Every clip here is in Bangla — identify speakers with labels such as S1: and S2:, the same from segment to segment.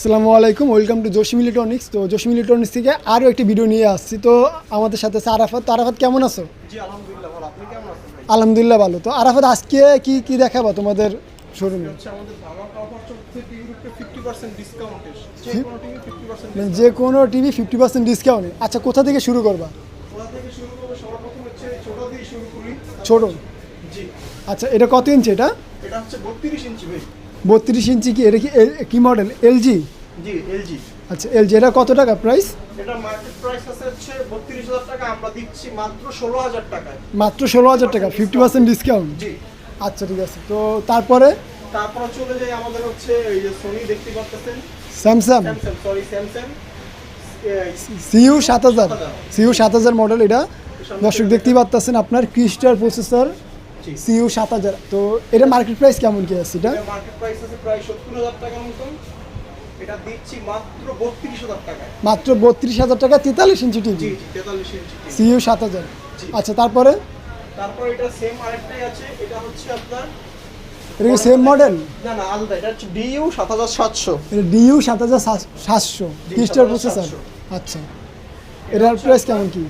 S1: আসসালামু আলাইকুম ওয়েলকাম টু জসিম ইলেকট্রনিক্স তো জসিম ইলেকট্রনিক্স থেকে আরও একটি ভিডিও নিয়ে আসছি। তো আমাদের সাথে আছে আরাফাত। তো আরাফাত কেমন আছো?
S2: আলহামদুলিল্লাহ ভালো।
S1: তো আরাফাত আজকে কি কি দেখাবো তোমাদের শোরুমে
S2: যে কোনো টিভি ফিফটি পার্সেন্ট
S1: মানে যে কোনো টিভি ফিফটি পার্সেন্ট ডিসকাউন্টে আচ্ছা কোথা থেকে শুরু করবা?
S2: ছোট
S1: আচ্ছা এটা কত ইঞ্চি এটা?
S2: এটা হচ্ছে বত্রিশ ইঞ্চি ভাই।
S1: বত্রিশ ইঞ্চি কি? এটা কি কি মডেল এলজি
S2: জি এলজি
S1: আচ্ছা এলজি এটা কত টাকা প্রাইস
S2: এটা মার্কেট প্রাইস আছে হচ্ছে বত্রিশ হাজার টাকা আমরা দিচ্ছি মাত্র ষোলো হাজার টাকায়।
S1: মাত্র ষোলো হাজার টাকা ফিফটি পার্সেন্ট ডিসকাউন্ট
S2: জি।
S1: আচ্ছা ঠিক আছে। তো তারপরে?
S2: তারপর চলে যাই আমাদের হচ্ছে এই যে সোনি দেখতে পাচ্ছেন।
S1: Samsung
S2: Samsung sorry Samsung
S1: CU সাত হাজার। সিইউ সাত হাজার মডেল এটা। দর্শক দেখতেই পাচ্ছেন। আপনার ক্রিস্টার প্রসেসর সিইউ সাত হাজার। তো এটা মার্কেট প্রাইস কেমন কি আছে? এটা?
S2: মার্কেট প্রাইস আছে প্রায় সত্তর হাজার টাকার মতন। এটা দিচ্ছি মাত্র বত্রিশ হাজার টাকায়।
S1: মাত্র বত্রিশ হাজার টাকা তেতাল্লিশ ইঞ্চি টিভি
S2: তেতাল্লিশ ইঞ্চি
S1: সিইউ সাত হাজার। আচ্ছা তারপরে?
S2: তারপর এটা সেম আরেকটাই আছে। এটা হচ্ছে আপনার
S1: এটা সেম মডেল
S2: না না আলাদা। এটা হচ্ছে ডিইউ সাত হাজার সাতশো।
S1: এটা ডিইউ সাত হাজার সাতশো।
S2: জি,
S1: ক্রিস্টার
S2: 7700
S1: প্রসেসর আচ্ছা। এটার প্রাইস কেমন কি?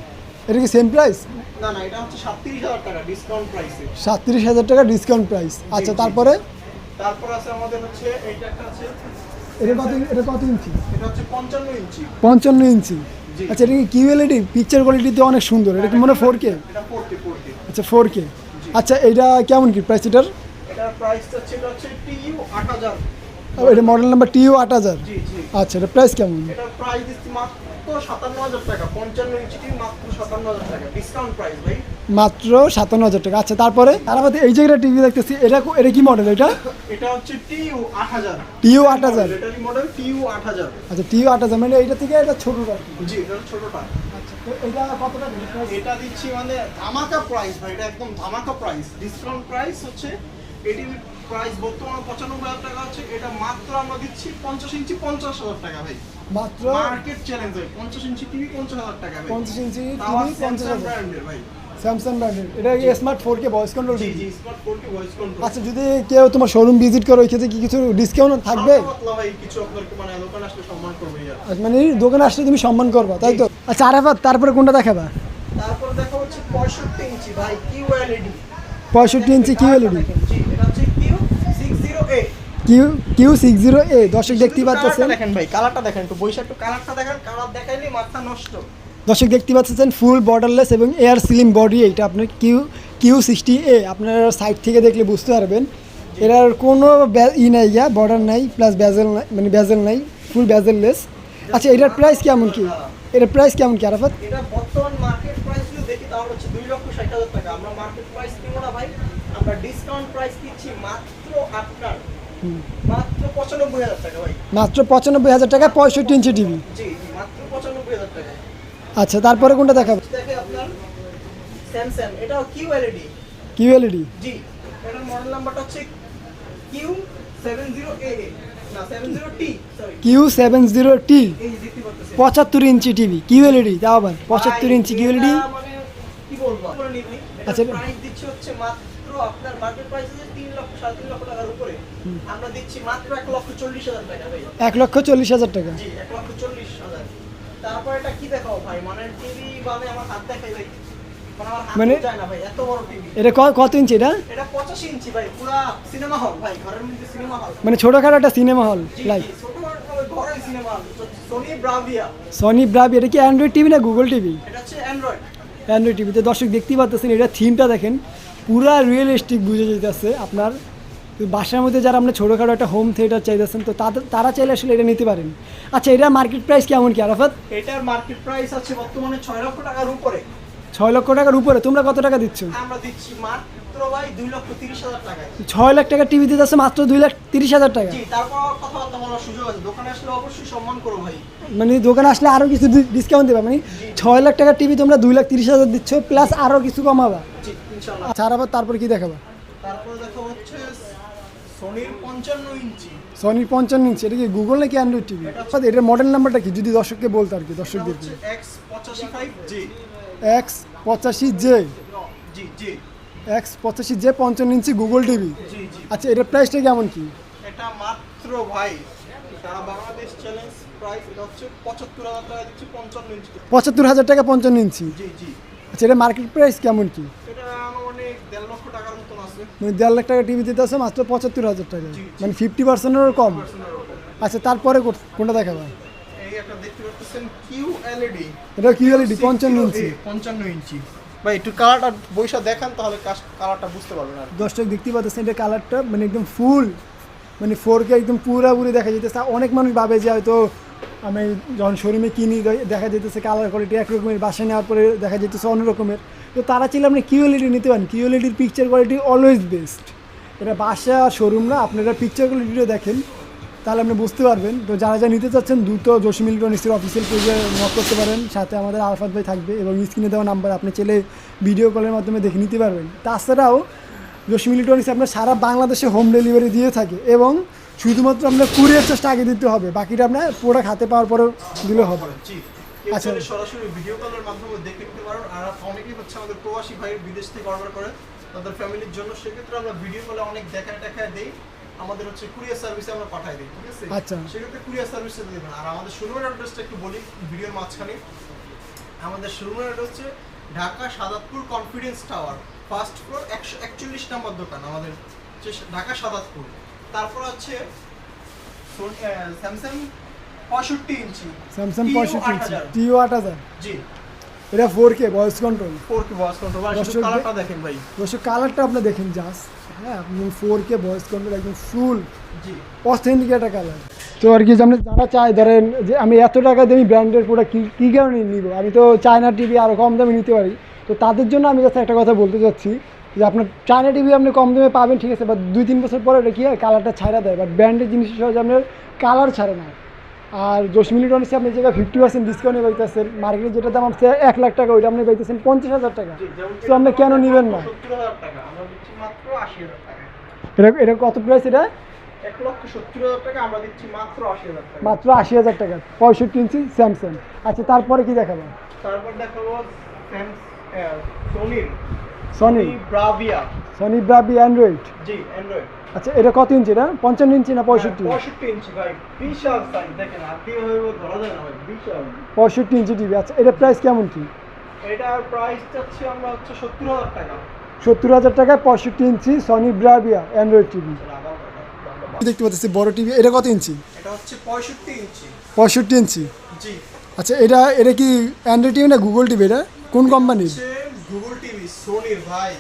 S1: এটা কি সেম প্রাইস
S2: না না এটা হচ্ছে সাতত্রিশ হাজার টাকা ডিসকাউন্ট প্রাইসে
S1: সাতত্রিশ হাজার টাকা ডিসকাউন্ট প্রাইস আচ্ছা তারপরে?
S2: তারপর আছে আমাদের হচ্ছে এইটা একটা আছে।
S1: এটা কত এটা কত ইঞ্চি
S2: এটা হচ্ছে পঞ্চান্ন ইঞ্চি
S1: পঞ্চান্ন ইঞ্চি আচ্ছা এটা কি কিউএলইডি পিকচার কোয়ালিটিতে অনেক সুন্দর। এটা কি মনে ফোর কে
S2: এটা ফোর কে ফোর কে
S1: আচ্ছা ফোর কে আচ্ছা এটা কেমন কি প্রাইস এটার?
S2: এটার প্রাইস হচ্ছে এটা হচ্ছে টিইউ আট হাজার।
S1: এটা মডেল নাম্বার আট হাজার।
S2: জি জি।
S1: আচ্ছা এটা প্রাইস কেমন?
S2: এটার প্রাইস দিচ্ছি মাত্র সাতান্ন হাজার টাকা পঞ্চান্ন ইঞ্চি মাত্র সাতান্ন হাজার টাকা ডিসকাউন্ট প্রাইস ভাই।
S1: মাত্র সাতান্ন হাজার টাকা। আচ্ছা তারপরে আর আমাদের এই জায়গাটা টিভি দেখতেছি এটা এটা কি মডেল এটা?
S2: এটা হচ্ছে টিইউ আট হাজার।
S1: টিও আট হাজার।
S2: মডেল টিইউ আট হাজার।
S1: আচ্ছা টিও আট হাজার মানে এইটা থেকে এটা ছোটোটা।
S2: জি এটা ছোটটা।
S1: আচ্ছা এটা কত
S2: এটা দিচ্ছি মানে ধামাকা প্রাইস ভাই এটা একদম ধামাকা প্রাইস ডিসকাউন্ট প্রাইস হচ্ছে এটি প্রাইস বর্তমানে পঁচানব্বই হাজার টাকা আছে। এটা মাত্র আমরা দিচ্ছি পঞ্চাশ ইঞ্চি পঞ্চাশ হাজার টাকা ভাই।
S1: মাত্র
S2: মার্কেট চ্যালেঞ্জ ভাই পঞ্চাশ ইঞ্চি টিভি পঞ্চাশ হাজার টাকা ভাই।
S1: পঞ্চাশ ইঞ্চি টিভি পঞ্চাশ হাজার।
S2: ভাই।
S1: স্যামসাং ব্র্যান্ডের এটা কি smart four K voice control
S2: জি স্মার্ট ফোর কি ভয়েস কন্ট্রোল
S1: আচ্ছা যদি কেউ তোমার শোরুম ভিজিট করো ওই ক্ষেত্রে কি কিছু ডিসকাউন্ট থাকবে?
S2: ভাই কিছু আপনাকে মানে দোকান আসলে সম্মান করবে
S1: আচ্ছা, মানে দোকানে আসলে তুমি সম্মান করবা তাই তো? আচ্ছা আরেফাত তারপরে কোনটা দেখাবা?
S2: তারপর দেখা হচ্ছে পঁয়ষট্টি ইঞ্চি ভাই কিউ এলইডি
S1: পঁয়ষট্টি ইঞ্চি কিউএলইডি
S2: জি এটা হচ্ছে Q six zero eight
S1: Q Q six zero A দর্শক দেখতে পাচ্ছেন?
S2: দেখেন ভাই কালারটা দেখেন একটু বৈশাখ একটু কালারটা দেখেন কালার দেখাইলে মাথা নষ্ট।
S1: দর্শক দেখতে পাচ্ছেন ফুল বর্ডারলেস এবং এয়ার সিলিং বডি এটা আপনার কিউ কিউ সিক্সটি এ আপনার সাইড থেকে দেখলে বুঝতে পারবেন। এটার কোনো ই নাই ইয়া বর্ডার নাই প্লাস ব্যাজেল নাই মানে ব্যাজেল নাই ফুল ব্যাজেললেস আচ্ছা এটার প্রাইস কেমন কি? এটার প্রাইস কেমন কি আরাফাত?
S2: এটা বর্তমান মার্কেট প্রাইস দেখি তাহলে হচ্ছে দুই লক্ষ ষাট হাজার টাকা। আমরা মার্কেট প্রাইস কিনবো না ভাই আমরা ডিসকাউন্ট প্রাইস দিচ্ছি মাত্র আপনার মাত্র পঁচানব্বই হাজার টাকা
S1: পঁয়ষট্টি ইঞ্চি টিভি। আচ্ছা তারপরে কোনটা দেখাবো? কিউএলইডি
S2: জি এটার মডেল নাম্বারটা হচ্ছে Q seven zero A
S1: Q seven zero T পঁচাত্তর ইঞ্চি টিভি কিউএলইডি তাও আবার পঁচাত্তর ইঞ্চি কিউএলইডি
S2: এটা মানে কি বলব? বলে নিবি
S1: আচ্ছা,
S2: দিচ্ছে হচ্ছে মাত্র আপনার মার্কেট প্রাইস এক লক্ষ চল্লিশ হাজার টাকা তারপর এটা কি দেখাও ভাই? মানে টিভি মানে আমার হাত দেখাই ভাই। মানে টিভি
S1: এটা কত ইঞ্চি এটা? মানে ছোটোখাটো একটা cinema hall like
S2: Sony
S1: Bravia এটা কি অ্যান্ড্রয়েড টিভি না গুগল টিভি
S2: অ্যান্ড্রয়েড
S1: অ্যান্ড্রয়েড টিভিতে দর্শক দেখতেই পাচ্ছেন এটা থিমটা দেখেন। পুরা রিয়েলিস্টিক বুঝে যেতেছে আপনার। বাসার মধ্যে যারা আপনার ছোটোখাটো একটা হোম থিয়েটার চাইতেছেন তো তারা চাইলে আসলে এটা নিতে পারেন। আচ্ছা এটা মার্কেট প্রাইস কেমন কি আরাফাত?
S2: এটার মার্কেট প্রাইস আছে বর্তমানে ছয় লক্ষ টাকার উপরে।
S1: ছয় লক্ষ টাকার উপরে তোমরা কত টাকা দিচ্ছ?
S2: আমরা দিচ্ছি মাত্র ভাই দুই লক্ষ তিরিশ হাজার টাকায়।
S1: ছয় লাখ টাকা টিভি দিতেছে মাত্র দুই লাখ তিরিশ হাজার টাকা।
S2: তারপর কথাবার্তা বলার সুযোগ আছে। দোকানে আসলে অবশ্যই সম্মান করো ভাই।
S1: মানে দোকানে আসলে আরও কিছু ডিসকাউন্ট দেবে মানে ছয় লাখ টাকার টিভি তোমরা দুই লাখ তিরিশ হাজার দিচ্ছ প্লাস আরও কিছু কমাবা।
S2: জি ইনশাল্লাহ
S1: আচ্ছা আর আবার তারপর কি দেখাবা?
S2: তারপরে দেখা হচ্ছে সোনির পঞ্চান্ন ইঞ্চি।
S1: সনির পঞ্চান্ন ইঞ্চি এটা কি গুগল নাকি অ্যান্ড্রয়েড টিভি এটার মডেল নাম্বারটা কি? যদি দর্শককে বলতো আর কি দর্শকদের
S2: এক্স পঁচাশি ফাইভ জি
S1: এক্স পঁচাশি জে
S2: জি জি।
S1: এক্স পঁচাশি জে পঞ্চান্ন ইঞ্চি গুগল টিভি
S2: জি জি।
S1: আচ্ছা এটার প্রাইসটা কেমন কি?
S2: এটা মাত্র ভাই সারা বাংলাদেশ চ্যালেঞ্জ প্রাইস এটা হচ্ছে পঁচাত্তর হাজার টাকা দিচ্ছি পঞ্চান্ন ইঞ্চি।
S1: পঁচাত্তর হাজার টাকা পঞ্চান্ন ইঞ্চি।
S2: জি জি।
S1: আচ্ছা এটা মার্কেট প্রাইস কেমন কি? মানে দেড় লাখ টাকা টিভি দিতে আছে মাত্র পঁচাত্তর হাজার টাকা। মানে ফিফটি পার্সেন্টেরও কম। আচ্ছা তারপরে কোনটা দেখাবা?
S2: পাচ্ছেন
S1: এটা কি পঞ্চান্ন ইঞ্চি।
S2: পঞ্চান্ন ইঞ্চি। ভাই একটু কালারটা বইসা দেখান তাহলে কালারটা বুঝতে পারবেন আর
S1: দর্শক দেখতে পাচ্ছেন এটা কালারটা মানে একদম ফুল মানে ফোর কে একদম পুরাপুরি দেখা যেতেছে অনেক মানুষ ভাবে যে হয়তো আমি যখন শোরুমে কিনি দেখা যেতেছে কালার কোয়ালিটি একরকমের বাসায় নেওয়ার পরে দেখা যেতেছে অন্য রকমের। তো তারা চাইলে আপনি কিউএলইডি নিতে পারেন। কিউএলইডির পিকচার কোয়ালিটি অলওয়েজ বেস্ট এটা বাসা শোরুম না, আপনারা পিকচার কোয়ালিটিও দেখেন, তাহলে আপনি বুঝতে পারবেন। তো যারা যা নিতে চাচ্ছেন, দ্রুত জসিম ইলেকট্রনিক্সের অফিসিয়াল পেজে নক করতে পারেন। সাথে আমাদের আলফাত ভাই থাকবে এবং স্ক্রিনে দেওয়া নাম্বার আপনি চাইলে ভিডিও কলের মাধ্যমে দেখে নিতে পারবেন। তাছাড়াও, জসিম ইলেকট্রনিক্স আপনার সারা বাংলাদেশে হোম ডেলিভারি দিয়ে থাকে এবং শুধুমাত্র আপনার কুরিয়ার চার্জটা আগে দিতে হবে বাকিটা আপনার প্রোডাক্ট হাতে পাওয়ার পরে দিলে হবে। আচ্ছা।
S2: সরাসরি ভিডিও কলের মাধ্যমে দেখে নিতে পারেন। আর অনেকেই হচ্ছে আমাদের প্রবাসী ভাই বিদেশ থেকে অর্ডার করে। তাদের ফ্যামিলির জন্য সেক্ষেত্রে আমরা ভিডিও কলে অনেক দেখায় দেখায় দেই। আমাদের হচ্ছে কুরিয়ার সার্ভিসে আমরা পাঠাই দিই ঠিক আছে?
S1: আচ্ছা।
S2: সেক্ষেত্রে কুরিয়ার সার্ভিসে দেবেন আর আমাদের শোরুমের অ্যাড্রেসটা একটু বলি ভিডিওর মাঝখানে। আমাদের শোরুমের অ্যাড্রেস হচ্ছে Dhaka Sadatpur confidence tower first floor একশো একচল্লিশ নম্বর দোকান আমাদের ঢাকা সাদাতপুর। তারপর হচ্ছে স্যামসাং পঁয়ষট্টি ইঞ্চি
S1: স্যামসাং পঁয়ষট্টি ইঞ্চি টিও আট হাজার?
S2: জি।
S1: এটা four K voice control
S2: four K voice control কালারটা দেখেন ভাই।
S1: অবশ্য কালারটা আপনি দেখেন জাস্ট হ্যাঁ আপনি ফোর কে ভয়েস কন্ট্রোল একদম ফুল
S2: জি।
S1: অথেন্টিক একটা কালার তো আর কি যে আপনি যারা চায় ধরেন যে আমি এত টাকা দিয়ে আমি ব্র্যান্ডের প্রোডাক্ট কী কী কারণে নিব? আমি তো চায়না টিভি আরও কম দামে নিতে পারি। তো তাদের জন্য আমি কাছে একটা কথা বলতে চাচ্ছি যে আপনার চায়না টিভি আপনি কম দামে পাবেন ঠিক আছে বা দুই তিন বছর পরে ওটা কী হয় কালারটা ছাড়া দেয়। বাট ব্র্যান্ডের জিনিস সহজে আপনার কালার ছাড়ে না। আর জসমিলি টনিসে আপনি যেটা ফিফটি পার্সেন্ট ডিসকাউন্টে পাইতেছেন মার্কেটে যেটা দাম আছে এক লাখ টাকা ওইটা আপনি পাইতেছেন পঞ্চাশ হাজার টাকা। তো আপনি কেন নেবেন না? এটা এটা কত প্রাইস এটা?
S2: মাত্র আশি হাজার টাকা।
S1: মাত্র আশি হাজার টাকা পঁয়ষট্টি ইঞ্চি স্যামসাং আচ্ছা তারপরে কি দেখাবো?
S2: তারপর দেখাবো সোনির
S1: Sony
S2: Bravia
S1: Sony Bravia Android
S2: জি অ্যান্ড্রয়েড
S1: আচ্ছা এটা কত ইঞ্চি? না পঞ্চান্ন ইঞ্চি না পঁয়ষট্টি?
S2: পঁয়ষট্টি ইঞ্চি ভাই। বিশাল সাইজ দেখেন আপনি হয়ে ধরা যায় না ভাই বিশাল।
S1: পঁয়ষট্টি ইঞ্চি টিভি। আচ্ছা এটা প্রাইস কেমন কি?
S2: এটার প্রাইস যাচ্ছে আমরা হচ্ছে সত্তর হাজার টাকা।
S1: সত্তর হাজার টাকায় পঁয়ষট্টি inch Sony Bravia Android TV. দেখতে পাচ্ছি বড় টিভি। এটা কত ইঞ্চি?
S2: এটা হচ্ছে পঁয়ষট্টি ইঞ্চি।
S1: পঁয়ষট্টি ইঞ্চি?
S2: জি।
S1: আচ্ছা এটা এটা কি অ্যান্ড্রয়েড টিভি না গুগল টিভি এটা? কোন কোম্পানির
S2: গুগল টিভি সোনির ভাই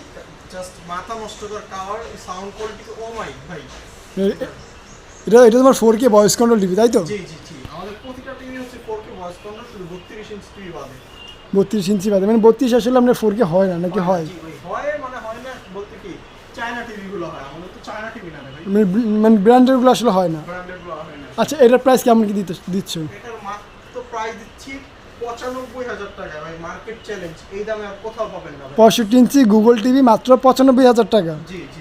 S2: জাস্ট মাথা নষ্ট করার কাওয়ার সাউন্ড কোয়ালিটি ও মাই ভাই।
S1: এটা এটা তোমার four K voice control TV তাই তো?
S2: জি জি জি। আমাদের প্রতিটা টিভি হচ্ছে ফোর কে ভয়েস কন্ট্রোল শুধু বত্রিশ ইঞ্চি টিভি বাদে।
S1: বত্রিশ ইঞ্চি বাদে। মানে বত্রিশ আসলে আপনার ফোর কে হয় না নাকি হয়
S2: হয়? মানে হয় না বলতে কি চায়না হয় আমাদের তো চায়না টিভি না ভাই।
S1: মানে ব্র্যান্ডেরগুলো আসলে হয় না।
S2: হয় না।
S1: আচ্ছা এটার প্রাইস কেমন কি দিতে দিচ্ছ?
S2: এটার মাত্র প্রাইস দিচ্ছি পঁচানব্বই হাজার টাকা ভাই মার্কেট চ্যালেঞ্জ এই দামে আর কোথাও পাবেন না
S1: পঁয়ষট্টি ইঞ্চি গুগল টিভি মাত্র পঁচানব্বই হাজার টাকা।
S2: জি জি।